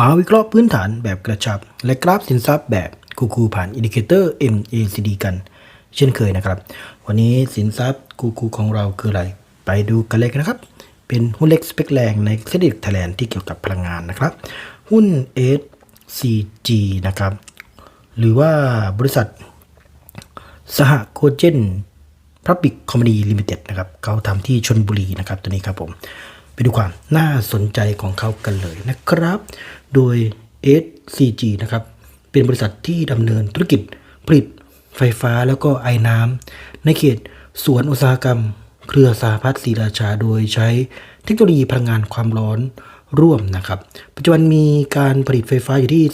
มาวิเคราะห์พื้นฐานแบบกระชับ และกราฟสินทรัพย์แบบคูคูผ่านอินดิเคเตอร์ MACD กัน เช่นเคยนะครับ วันนี้สินทรัพย์คูคูของเราคืออะไร ไปดูกันเลยนะครับ เป็นหุ้นเล็กสเปคแรงในเซ็นดิกไทยแลนด์ที่เกี่ยวกับพลังงานนะครับ หุ้น SCG นะครับ หรือว่าบริษัทสหโคเจนพรับบิกคอม a ดีลิมิเต็ดนะครับเขาทำที่ชนบุรีนะครับตัวนี้ครับผม ดูความน่าสนใจของเขากันเลยนะครับ โดย SCG นะครับ เป็นบริษัทที่ดำเนินธุรกิจผลิตไฟฟ้าแล้วก็ไอ้น้ำในเขตสวนอุตสาหกรรม เครือสาพัฒน์ศรีราชา โดยใช้เทคโนโลยีพลังงานความร้อนร่วมนะครับ ปัจจุบันมีการผลิตไฟฟ้าอยู่ที่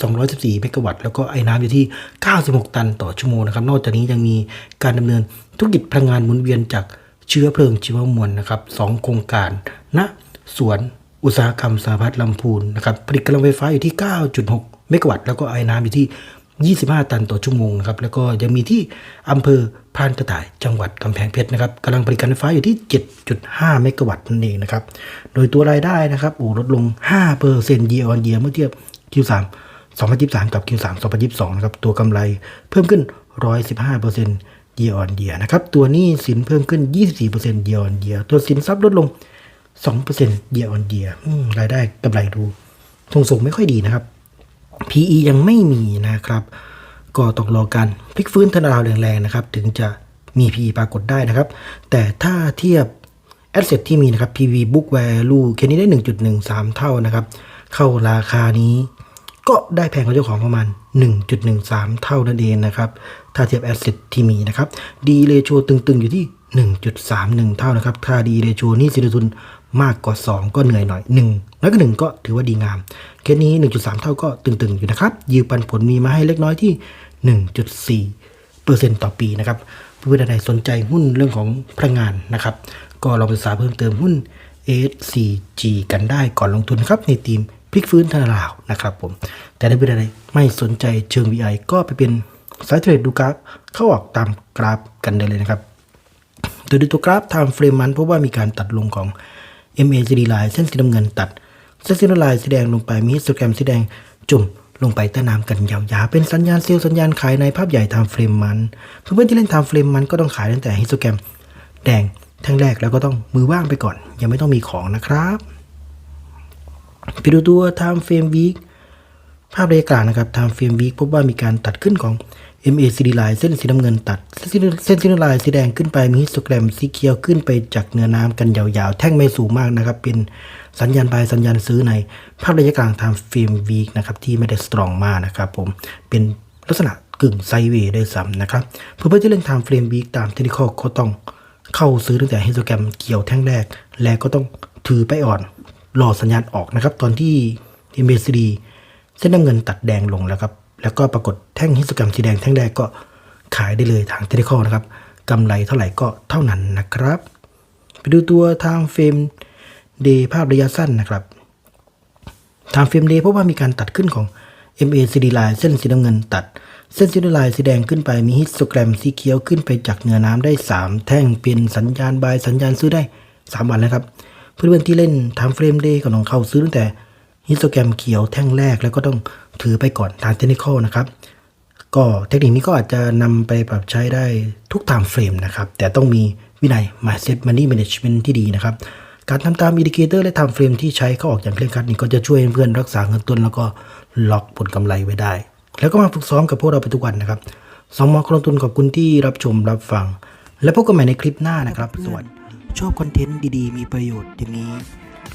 214 เมกะวัตต์ แล้วก็ไอ้น้ำอยู่ที่ 96 ตันต่อชั่วโมงนะครับ นอกจากนี้ยังมีการดำเนินธุรกิจพลังงานหมุนเวียนจากเชื้อเพลิงชีวมวลนะครับสองโครงการณ สวนอุตสาหกรรมสาพัฒน์ลำพูนนะครับผลิตกำลังไฟฟ้าอยู่ที่ 9.6 เมกะวัตต์แล้วก็ไอ้น้ำอยู่ที่ 25 ตันต่อชั่วโมงนะครับแล้วก็ยังมีที่อำเภอพานกระต่ายจังหวัดกำแพงเพชรนะครับกำลังผลิตการไฟฟ้าอยู่ที่ 7.5 เมกะวัตต์นั่นเองนะครับโดยตัวรายได้นะครับโอ้ลดลง5เปอร์เซ็นต์ year on year เมื่อเทียบ Q3 2023 กับ Q3 2022 นะครับ ตัวกำไรเพิ่มขึ้น 115เปอร์เซ็นต์ year on year นะครับ ตัวนี้สินเพิ่มขึ้น 24เปอร์เซ็นต์ year on year ตัวสินทรัพย์ลดลง 2เปอร์เซ็นต์ year on year อืมรายได้กำไรดูทรงสูงไม่ค่อยดีนะครับ PE ยังไม่มีนะครับ ก็ต้องรอการพลิกฟื้นธนาคารแรงๆนะครับ ถึงจะมี PE ปรากฏได้นะครับ แต่ถ้าเทียบ Asset ที่มีนะครับ PV Book Value แค่นี้ได้ 1.13 เท่านะครับ เข้าราคานี้ก็ได้แพงกว่าเจ้าของประมาณ 1.13 เท่านั่นเองนะครับ ถ้าเทียบ Asset ที่มีนะครับ D ratio ตึงๆ อยู่ที่ 1.31 เท่านะครับ ถ้า D ratio นี่สินทุน มากกว่า 2 ก็เหนื่อยหน่อย1แล้วก็1ก็ถือว่าดีงาม เคสนี้ 1.3 เท่าก็ตึงๆอยู่นะครับยิวปันผลมีมาให้เล็กน้อยที่ 1.4เปอร์เซ็นต์ต่อปีนะครับเพื่อนๆใดสนใจหุ้นเรื่องของพลังงานนะครับ ก็ลองศึกษาเพิ่มเติมหุ้น SCG กันได้ก่อนลงทุนครับในทีมพลิกฟื้นธนาลาวนะครับผม แต่ถ้าเพื่อนๆใดไม่สนใจเชิง VI ก็ไปเป็นสายเทรดดูกราฟเข้าออกตามกราฟกันได้เลยนะครับโดยดูตัวกราฟ time frame มันพบว่ามีการตัดลงของ MACD line เส้นสีน้ำเงินตัด เส้นสีน้ำลายสีแดงลงไปมีฮิสโตแกรมสีแดงจุ่มลงไปใต้น้ำกันยาวๆ เป็นสัญญาณเซลล์สัญญาณขายในภาพใหญ่ตามเฟรมมัน เพื่อนๆที่เล่นตามเฟรมมันก็ต้องขายตั้งแต่ฮิสโตแกรมแดงทั้งแรกแล้วก็ต้องมือว่างไปก่อน ยังไม่ต้องมีของนะครับ ไปดูตัว time frame week ภาพระยะกางนะครับ time frame week พบว่ามีการตัดขึ้นของ MACD line เส้นสีน้ำเงินตัดเส้นเส้นสีน้ำลายสีแดงขึ้นไปมีฮิสโตแกรมสีเขียวขึ้นไปจากเนื้อน้ำกันยาวๆ แท่งไม่สูงมากนะครับ เป็นสัญญาณบายสัญญาณซื้อในภาพระยะกลาง time frame week นะครับที่ไม่ได้สตรองมากนะครับผมเป็นลักษณะกึ่งไซเวย์ได้วยซ้ำนะครับเพื่อที่เล่น time frame week ตามเทคนิคเขาต้องเข้าซื้อตั้งแต่ฮิสโตแกรมเขียวแท่งแรก แล้วก็ต้องถือไปอ่อนรอสัญญาณออกนะครับตอนที่ MACD เส้นน้ำเงินตัดแดงลงแล้วครับ แล้วก็ปรากฏแท่งฮิสโตแกรมสีแดงแท่งแรกก็ขายได้เลยทางเทคนิคนะครับกำไรเท่าไหร่ก็เท่านั้นนะครับ ไปดูตัวทางเฟรมเดย์ภาพระยะสั้นนะครับทางเฟรมเดย์พบว่ามีการตัดขึ้นของ MACD line เส้นสีน้ำเงินตัด เส้นสีน้ำลายสีแดงขึ้นไปมีฮิสโตแกรมสีเขียวขึ้นไปจากเหนือน้ำได้ 3 แท่งเป็นสัญญาณบายสัญญาณซื้อได้ 3 วันแล้วครับ เพื่อนๆที่เล่นทางเฟรมเดย์ก็ต้องเข้าซื้อตั้งแต่ ฮิสโตแกรมเขียวแท่งแรกแล้วก็ต้องถือไปก่อนทางเทคนิคนะครับ ก็เทคนิคนี้ก็อาจจะนำไปปรับใช้ได้ทุก time frame นะครับ แต่ต้องมีวินัย mindset money management ที่ดีนะครับ การทำตามอินดิเคเตอร์และ time frame ที่ใช้เข้าออกอย่างเคร่งครัดนี่ก็จะช่วยเพื่อนรักษาเงินต้นแล้วก็ล็อกผลกำไรไว้ได้ แล้วก็มาฝึกซ้อมกับพวกเราไปทุกวันนะครับสองมอคลงทุนขอบคุณที่รับชมรับฟัง และพบกันใหม่ในคลิปหน้านะครับ สวัสดีชอบคอนเทนต์ดีๆ มีประโยชน์อย่างนี้